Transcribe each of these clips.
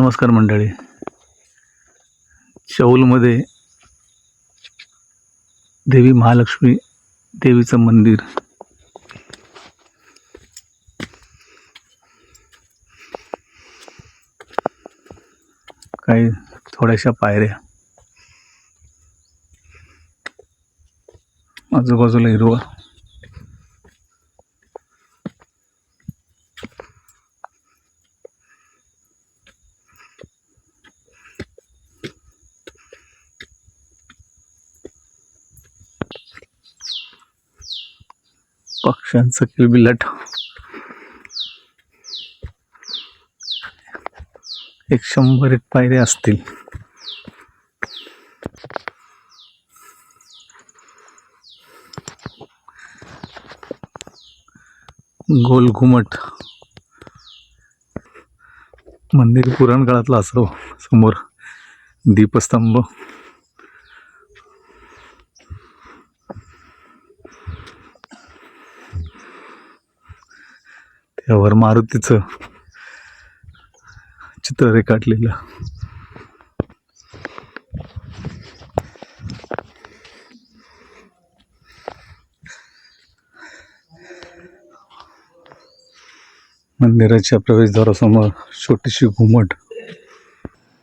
नमस्कार मंडळी. चौलमध्ये देवी महालक्ष्मी देवीचं मंदिर. काही थोड्याशा पायऱ्या. आजूबाजूला हिरवा पक्ष्यांचं किलबिलाट. एक शंभर एक पायऱ्या असतील. गोल घुमट. मंदिर पुराण काळातलं असं समोर दीपस्तंभ. त्यावर मारुतीचं चित्र रेखाटलेलं मंदिराच्या प्रवेशद्वारासमोर छोटीशी घुमट.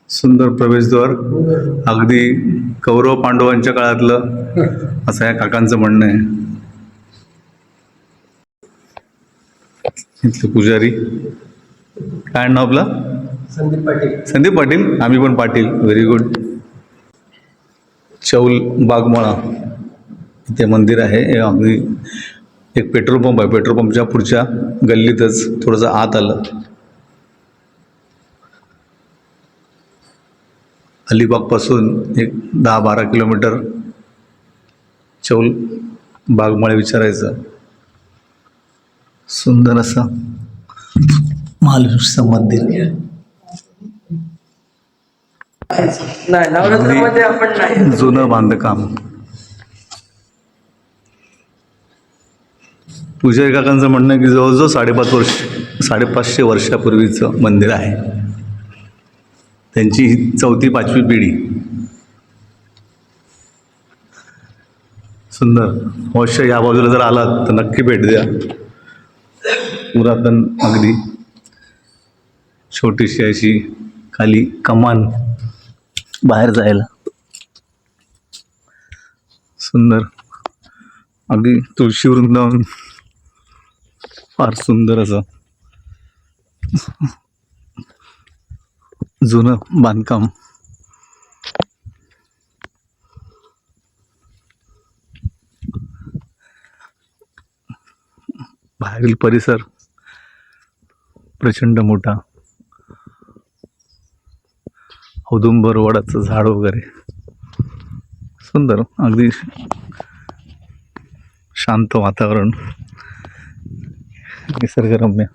सुंदर प्रवेशद्वार. अगदी कौरव पांडवांच्या काळातलं असं या काकांचं म्हणणं आहे. इथले पुजारी. काय नाव आपलं? संदीप पाटील. संदीप पाटील? आम्ही पण Patil. Very good Chaul Bagmala. इथे मंदिर आहे. अगदी एक पेट्रोल पंप आहे. पेट्रोल पंपच्या पुढच्या गल्लीतच थोडंसं आत आलं. अलिबागपासून एक दहा बारा किलोमीटर चौल बागमळे विचारायचं. सुंदर असं महालक्ष्मीचं मंदिर नाही जुनं बांधकाम. पुजारी काकांचं म्हणणं की जवळजवळ साडेपाच वर्ष साडेपाचशे वर्षापूर्वीचं मंदिर आहे. त्यांची ही चौथी पाचवी पिढी. सुंदर. अवश्य या बाजूला जर आलात तर नक्की भेट द्या. पुरातन अगदी छोटीशी अशी खाली कमान बाहेर जायला. सुंदर. अगदी तुळशी वृंदावन फार सुंदर असं. जुनं बांधकाम. बाहेरील परिसर प्रचंड मोठा. औदुंबर वडाचं झाड वगैरे. सुंदर अगदी शांत वातावरण. निसर्गरम्य.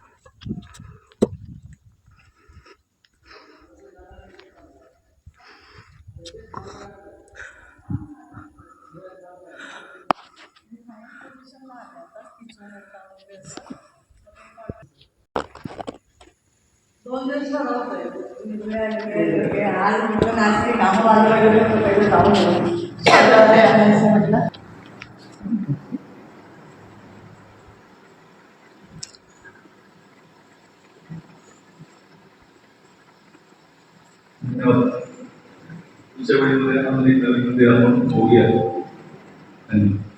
आज म्हटलं नाचते कामं बाजूला म्हटलं. दुसऱ्या वेळेमध्ये आपण एक नवीन आपण बघूया धन्यवाद.